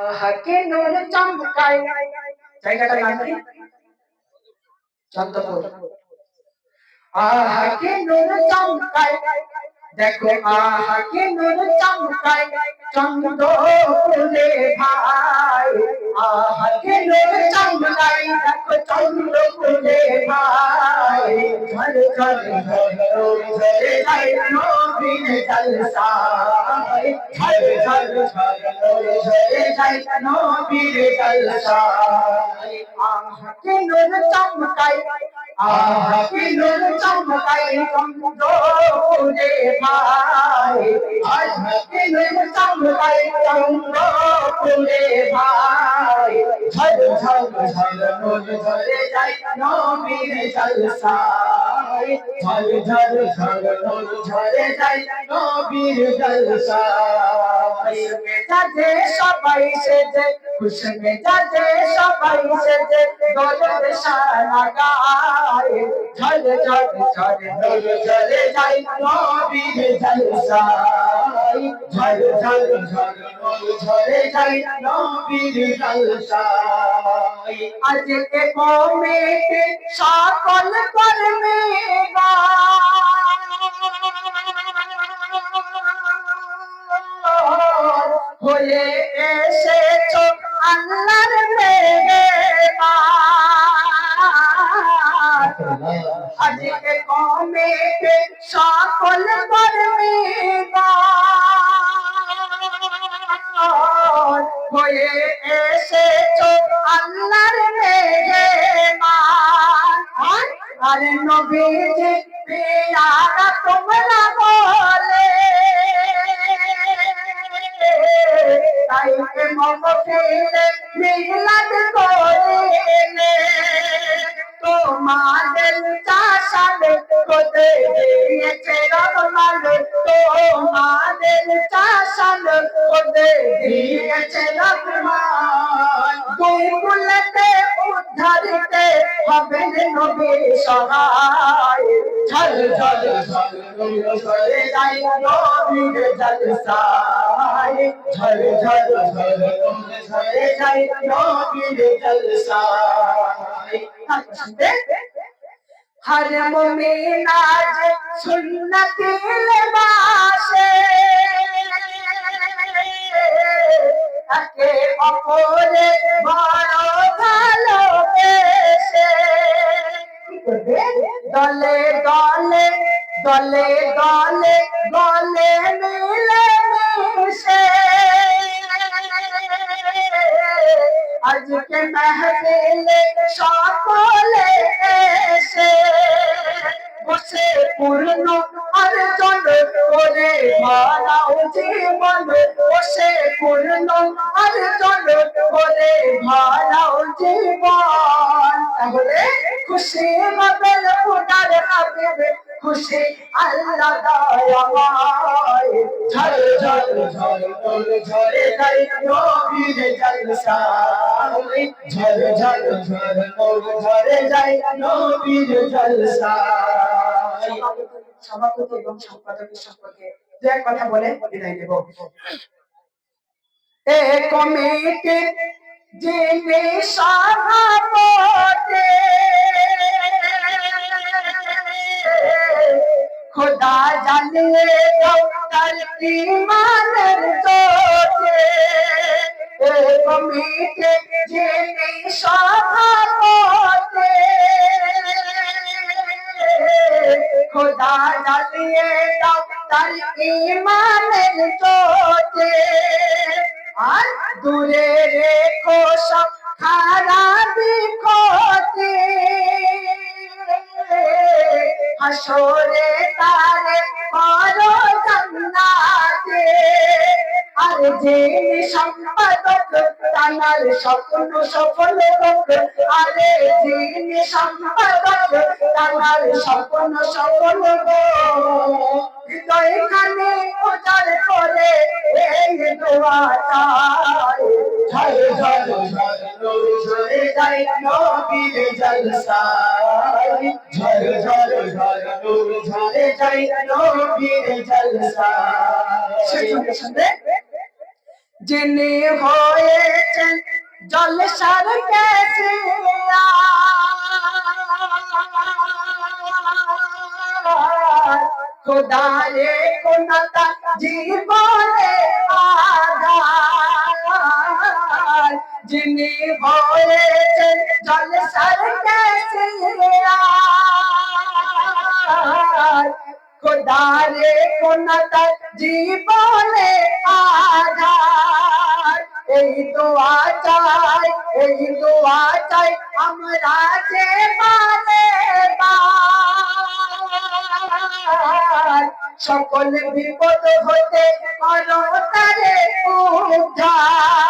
আহাকে নূর চমকায় জায়গাটার নাম কি চন্দ্রপুর আহাকে নূর চমকায় দেখো আহাকে নূর চমকায় চন্দ্রপুরে ভাই নূর চমকায় দেখো চন্দ্রপুরে ভাই। ঝল ঝল ঝল যায় নবীর জলসায়। ঝল ঝল ঝল যায় নবীর জলসায়। আহাকে নূর চমকায় চন্দ্রপুরে ভাই। ঝল ঝল ঝল নূর ঝরে যায় নবীর জলসায় ঝল ঝল ঝল নূর ঝরে যায় নবীর জলসায় মেজাজে সবাই সেজে খুশ মেজাজে সবাই সেজে দরদ শানা গায় ঝল ঝল ঝল নূর ঝরে যায় নবীর জলসায় ঝল ঝল ঝল ঝরে যায় নবীর জলসায় আজকে কমেতে সকল কর্মে হয়ে এসেছ আল্লাহর আজকে কমেতে সকল কর্মে হয়ে এসেছ আল্লাহর মেঘে আর নবীজি, পিয়ারা তোমরা বলে। তাই মম ফিরে মিলাদ করে তোমাদের দিয়েছে রহমান তোমাদের চাষালে কোদে দিয়েছে রহমান দুই কুলতে উদ্ধারিতে হবে নবী সহায় ঝল ঝল ঝল ঝলে যাই নবীর জলসায় ঝল ঝল ঝল ঝলে যাই নবীর জলসায় হর মোমেনাজ সুন্নতে লেবাসে। একে অপরে বড় ভালোবেসে। দলে দলে দলে দলে গলে মিলে মিশে আজকে মেহফিলে সকলে এসে বসে পূর্ণ অর্জন করে ভাড়াও জীবন বসে পূর্ণ অর্জন করে ভাড়াও জীবন তাহলে খুশি হবেন পুনার হাবিবে খুশি আল্লাহ দয়াময় ঝল ঝল ঝল তোর ঝরে যাই নবীর জলসায় ঝরে নবীর সভাপতি এবং সম্পাদকের সম্পর্কে দু এক কথা বলে বিদায় দেব এ কমিটি যিনি সভাপতি খোদা দাও তার জোটে এ জানিয়ে দাও তার ইমানের চোটে আর দূরে রেখো সব খারাপি ক্ষতি হাসরে তারে আর যে সম্পাদক তানার স্বপ্ন সফল আরে যে সম্পাদক তানার স্বপ্ন সফল হোক। হৃদয় খানে উজাড় করে এই দোয়া নূর ঝরে ঝল ঝল ঝরে যায় নবীর জলসায়। সঙ্গে সঙ্গে যিনি হয়েছেন জলসার কেসে খোদারে কোনতা জীবনে আধার? যিনি হয়েছেন জলসার কেসে খোদারে কোনতা জীবনে আধার এই দোয়া চাই এই দোয়া চাই আমরা যে মানে সকল বিপদ হতে আলো তারে উদ্ধার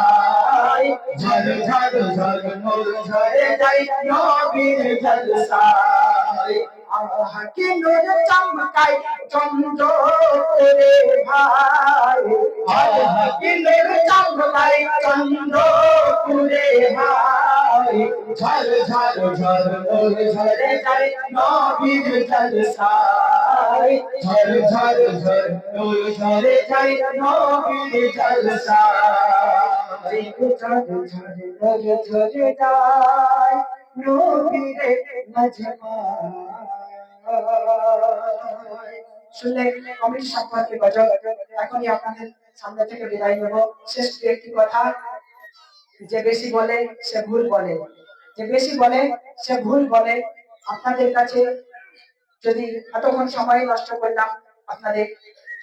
নবীর জলসায়। আল্লাহ কি নূর চমকায় চন্দ্র করে ভাই। আল্লাহ কি নূর চমকায় চন্দ্র করে ভাই। ঝল ঝল ঝল ঝরে যায় নবীর জলসায়। ঝল ঝল ঝল ঝরে যায় নবীর জলসায়। ঝল ঝল নূর ঝরে যায় এখনই আপনাদের সামনে থেকে বিদায় নেব। শেষ একটি কথা, যে বেশি বলে সে ভুল বলে। যে বেশি বলে সে ভুল বলে। আপনাদের কাছে যদি এতক্ষণ সময় নষ্ট করলাম, আপনাদের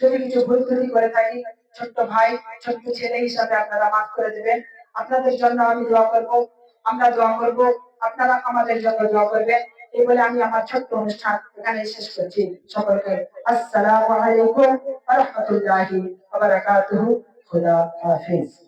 যদি কিছু ভুল ত্রুটি করে থাকি, ছোট্ট ভাই, ছোট্ট ছেলে হিসাবে আপনারা মাফ করে দেবেন। আপনাদের জন্য আমি দোয়া করব। আমরা দোয়া করব, আপনারা আমাদের জন্য দোয়া করবেন। এই বলে আমি আমার ছোট্ট অনুষ্ঠান এখানে শেষ করছি। সকলকে আসসালামু আলাইকুম ওয়া রাহমাতুল্লাহি ওয়া বারাকাতুহু। খুদা হাফেজ।